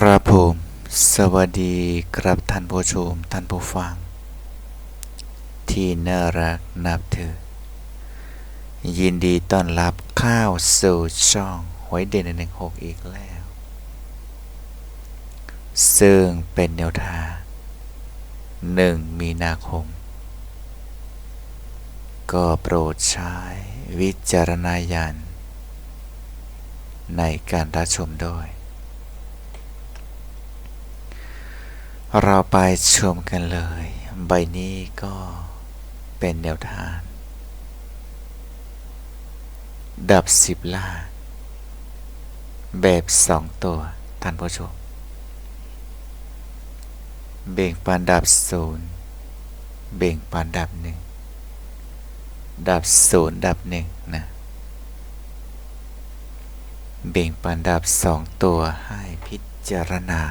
ครับผม สวัสดีครับท่านผู้ชม ท่านผู้ฟัง ที่น่ารักนับถือ ยินดีต้อนรับข้าวสู่ช่องหวยเด่นหนึ่งหกอีกแล้ว ซึ่งเป็นแนวทางหนึ่งมีนาคม ก็โปรดใช้วิจารณญาณในการรับชมด้วย เราไปชมกันเลย ใบนี้ก็เป็นแนวทาง ดับสิบล่า แบบสองตัว ท่านผู้ชม เบ่งปานดับศูนย์เบ่งปานดับหนึ่ง ดับศูนย์ดับหนึ่งนะ เบ่งปานดับสองตัวให้พิจารณา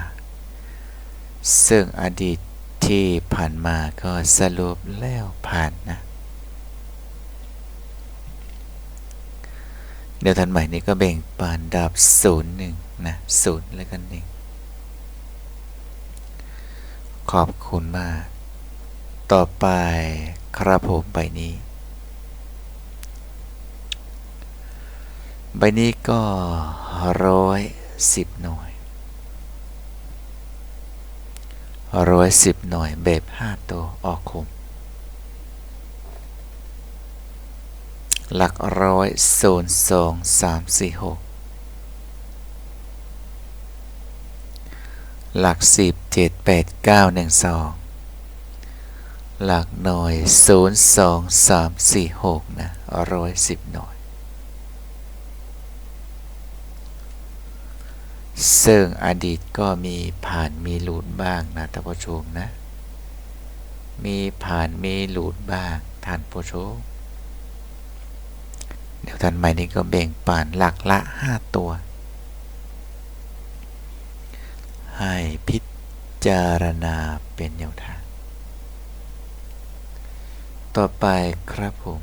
ซึ่งอดีตที่ผ่านมาก็สรุปแล้วผ่านนะ เดี๋ยวทันใหม่นี้ก็เบ่งปานดับศูนย์หนึ่งนะศูนย์แล้วก็หนึ่งขอบคุณมาก ต่อไปครับผมใบนี้ ใบนี้ก็ร้อยสิบหน่วย ร้อยสิบหน่วยแบบห้าตัวออกคมหลักร้อยศูนย์สองสามสี่หกหลักสิบเจ็ดแปดเก้าหนึ่งสองหลักหน่วยศูนย์สองสามสี่หกนะร้อยสิบหน่วย ซึ่งอดีตก็มีผ่านมีหลุดบ้างนะท่านผู้ชมนะ มีผ่านมีหลุดบ้างท่านผู้ชม เดี๋ยวท่านใหม่นี้ก็แบ่งป่านหลักละห้าตัว ให้พิจารณาเป็นแนวทาง ต่อไปครับผม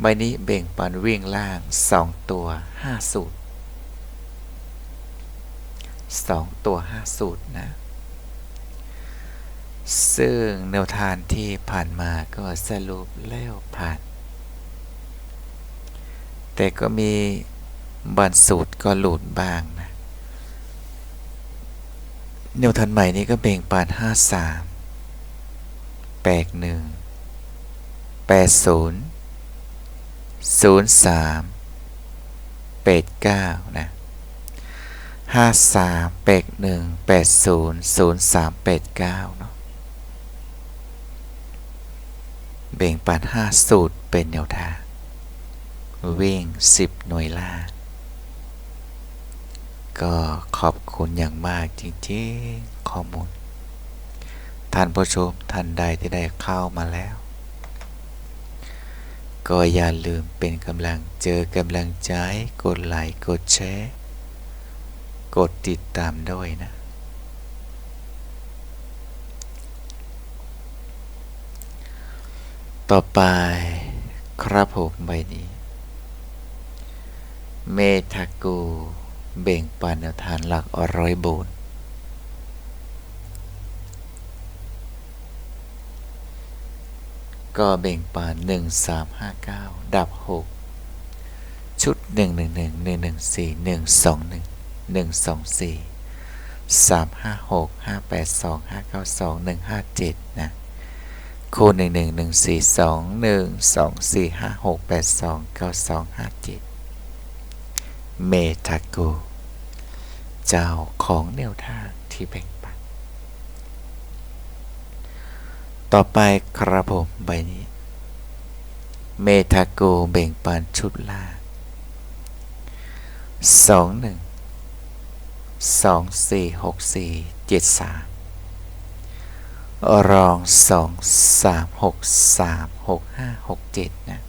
ใบนี้เบ่งปันวิ่งล่างสองตัวห้าสูตร สองตัวห้าสูตรนะ ซึ่งแนวทางที่ผ่านมาก็สรุปแล้วผ่าน แต่ก็มีบางสูตรก็หลุดบ้างนะแนวทางใหม่นี้ก็เบ่งปานห้าสามแปดหนึ่งแปดศูนย์ศูนย์สามแปดเก้านะ ห้าสามแปดหนึ่งแปดศูนย์ศูนย์สามแปดเก้าเนาะเบ่งปานห้าสูตรเป็นแนวทางวิ่งสิบหน่วยล่างก็ขอบคุณอย่างมากจริงๆข้อมูล ท่านผู้ชมท่านใดที่ได้เข้ามาแล้ว ก็อย่าลืมเป็นกำลังเจอกำลังใจ กดไลค์กดแชร์ กดติดตามด้วยนะ ต่อไปครับผมใบนี้ เมทากูเบ่งปันแนวทานหลักอร้อยโบนก็เบ่งปานหนึ่งสามห้าเก้าดับหกชุดหนึ่งหนึ่งหนึ่งหนึ่งหนึ่งสี่หนึ่งสองหนึ่ง หนึ่งสองสี่สามห้าหกห้าแปดสองห้าเก้าสองหนึ่งห้าเจ็ดนะคูณหนึ่งหนึ่งหนึ่งสี่สองหนึ่งสองสี่ห้าหกแปดสองเก้าสองห้าเจ็ดเมทาโก เจ้าของแนวทางที่แบ่งปัน ต่อไปครับผมใบนี้ เมทาโกเบ่งปันชุดล่างสอ งหนึ่งสองสี่หกสี่เจ็ดสามรองสองสามหกสามหกห้าหกเจ็ดนะ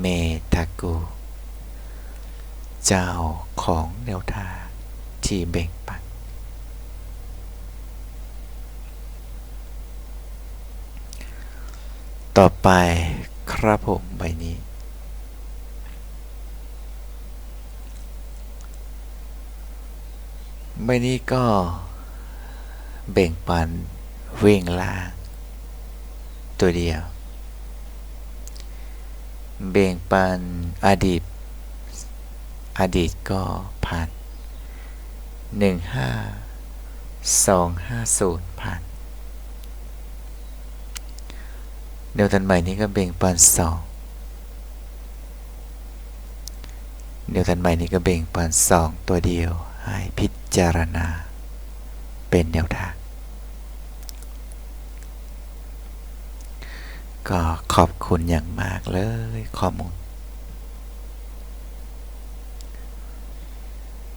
เมทาโกเจ้าของแนวทางที่เบ่งปันต่อไปครับผมใบนี้ ใบนี้ก็เบ่งปันวิ่งล่าง ตัวเดียว เบ่งปันอดีต อดีตก็ผ่านหนึ่งห้าสองห้าศูนย์ผ่านเดียวทันใหม่นี้ก็เบ่งปันสองเดียวทันใหม่นี้ก็เบ่งปันสองตัวเดียว ให้พิจารณา เป็นแนวทาง ก็ขอบคุณอย่างมากเลยข้อมูล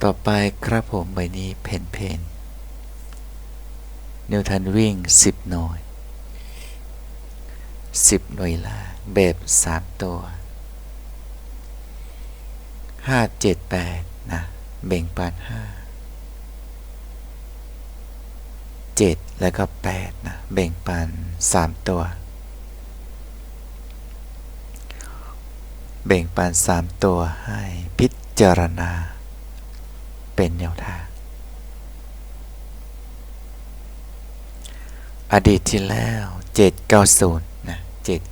ต่อไปครับผมใบนี้เพนเพนนิวทันวิ่ง 10 หน่วย 10 หน่วยละแบบ 3 ตัว 5 7 8 นะ เบ่งปาน5 7แล้วก็8นะเบ่งปาน3ตัว เบ่งปาน3ตัวให้พิจารณา เป็นแนวทางอดีตที่แล้ว 790 นะ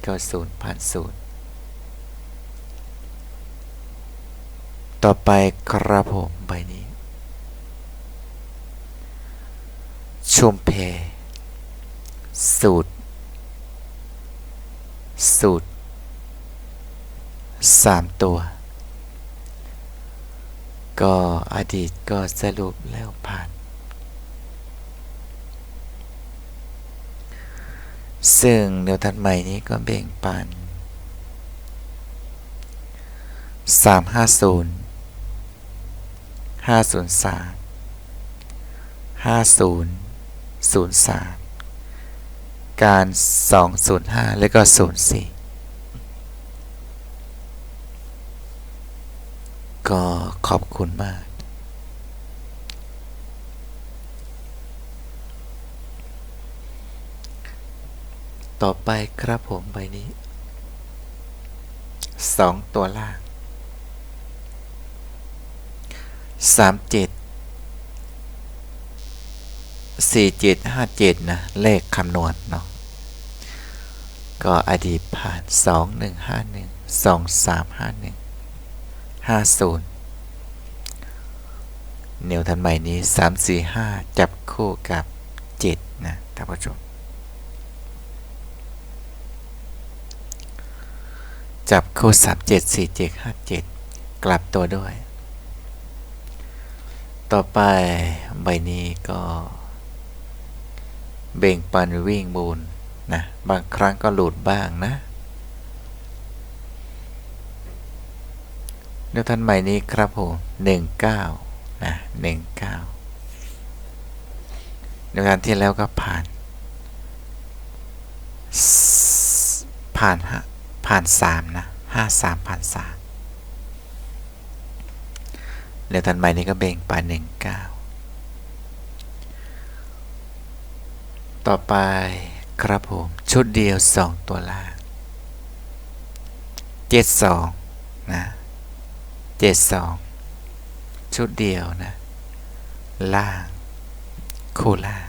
790 ผ่านศูนย์ ต่อไปครับผมใบนี้ชมเพ สูตร สูตรสามตัว ก็อดีตก็สรุปแล้วผ่าน ซึ่งแนวทัดใหม่นี้ก็เบ่งปัน350 503 5003การ205แล้วก็04ก็ขอบคุณมาก ต่อไปครับผมใบนี้สองตัวล่าง สามเจ็ดสี่เจ็ดห้าเจ็ดนะ เลขคำนวณเนาะก็อดีตผ่านสองหนึ่งห้าหนึ่งสองสามห้าหนึ่งห้าศูนย์แนวทันใหม่นี้สามสี่ห้าจับคู่กับเจ็ดนะท่านผู้ชมจับคู่สามเจ็ดสี่เจ็ดห้าเจ็ดกลับตัวด้วย ต่อไปใบนี้ก็เบ่งปันวิ่งบูนนะบางครั้งก็หลุดบ้างนะเดี๋ยวท่านใหม่นี้ครับผมหนึ่งเก้านะหนึ่งเก้าเดี๋ยวการที่แล้วก็ผ่าน ผ่านฮะผ่านสามนะห้าสามผ่านสาม เดี๋ยวท่านใหม่นี้ก็เบ่งไปหนึ่งเก้าต่อไปครับผม ชุดเดียวสองตัวล่างเจ็ดสองนะเจ็ดสองชุดเดียวนะ ล่าง คู่ล่าง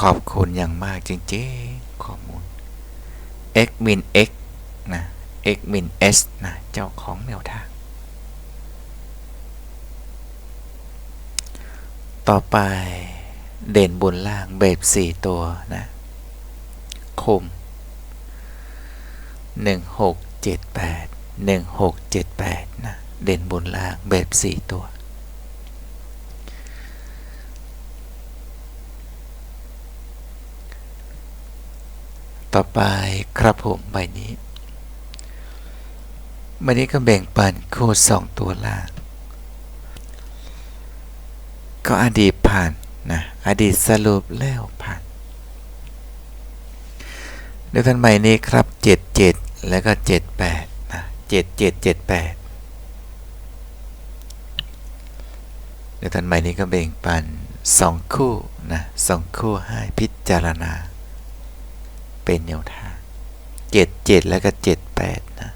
ขอบคุณอย่างมากจริงๆข้อมูล x min x นะ x min s นะ เจ้าของแนวทาง ต่อไปเด่นบนล่างแบบสี่ตัวนะ คมหนึ่งหกเจ็ดแปดหนึ่งหกเจ็ดแปดนะ เด่นบนล่างแบบสี่ตัว ต่อไปครับผมใบนี้ใบนี้ก็แบ่งปันคู่สองตัวล่าง ก็อดีตผ่านนะอดีตสรุปแล้วผ่านเดี๋ยวท่านใหม่นี้ครับ 77 แล้วก็ 78นะ77 78เดี๋ยวท่านใหม่นี้ก็แบ่งปัน2คู่นะ2คู่ให้พิจารณา เป็นแนวทาง 77 แล้วก็ 78 นะ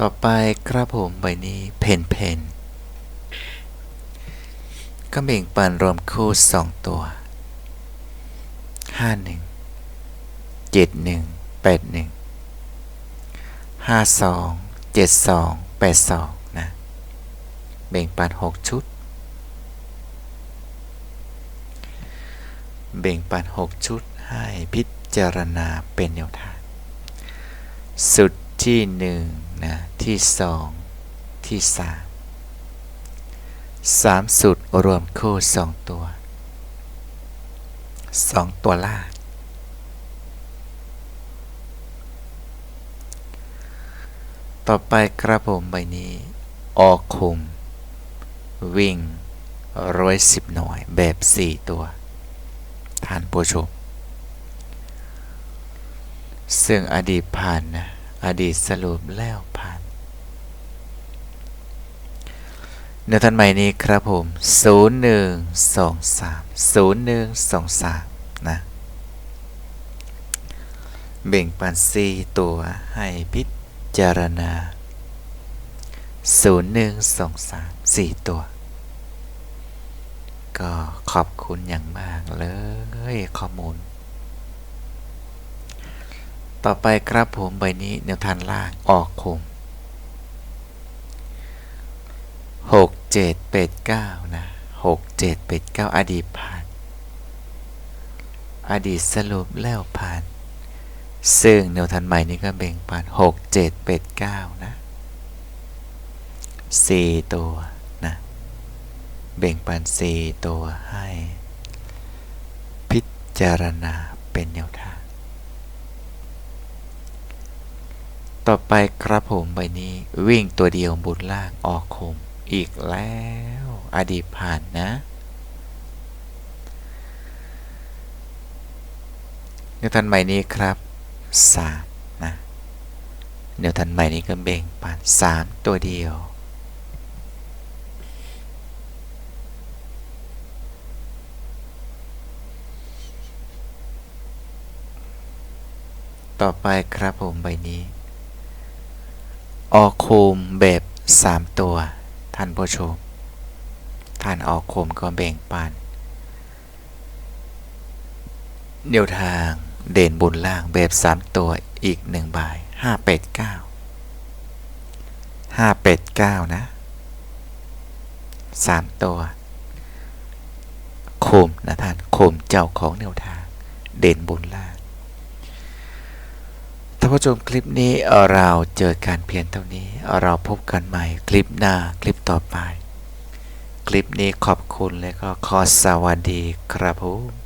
ต่อไปครับผมใบนี้เพนเพนก็เบ่งปันรวมคู่สองตัวห้าหนึ่งเจ็ดหนึ่งแปดหนึ่งห้าสองเจ็ดสองแปดสองนะ เบ่งปันหกชุด เบ่งปันหกชุดให้พิจารณาเป็นแนวทาง สุดที่ห นะที่สองที่สามสามสุดรวมคู่สองตัวสองตัวล่างต่อไปครับผมใบนี้ ออกคุม วิ่งร้อยสิบหน่วยแบบสี่ตัว ทานผู้ชมซึ่งอดีตผ่านนะ อดีตสรุปแล้วผ่านเนื้อท่านใหม่นี้ครับผม 0123 0123 นะ เบ่งปันซีตัวให้พิจารณา 0123 4 ตัว ก็ขอบคุณอย่างมากเลยข้อมูล ต่อไปครับผมใบนี้แนวทางล่างออกคมหกเจ็ดเป็ดเก้านะหกเจ็ดเป็ดเก้าอดีตผ่าน อดีตสรุปแล้วผ่าน ซึ่งแนวทันใหม่นี้ก็เบ่งผ่านหกเจ็ดเป็ดเก้านะสี่ตัวนะ เบ่งปันสี่ตัวให้ พิจารณาเป็นแนวทาง ต่อไปครับผมใบนี้ วิ่งตัวเดียวบุญล่างออกคม อีกแล้ว อดีตผ่านนะ เดี๋ยวทันใหม่นี้ครับสามนะ เดี๋ยวทันใหม่นี้ก็เบ่งผ่านสามตัวเดียวต่อไปครับผมใบนี้ ออกโคมแบบสามตัว ท่านผู้ชม ท่านออกโคมก็แบ่งปันเดียวทางเด่นบนล่างแบบสามตัวอีกหนึ่งใบห้าเป็ดเก้าห้าเป็ดเก้านะสามตัว โคมนะท่าน โคมเจ้าของแนวทาง เด่นบนล่าง ผู้ชมคลิปนี้เราเจอการเพียนเท่านี้ เราพบกันใหม่คลิปหน้าคลิปต่อไป คลิปนี้ขอบคุณและก็ขอสวัสดีครับผม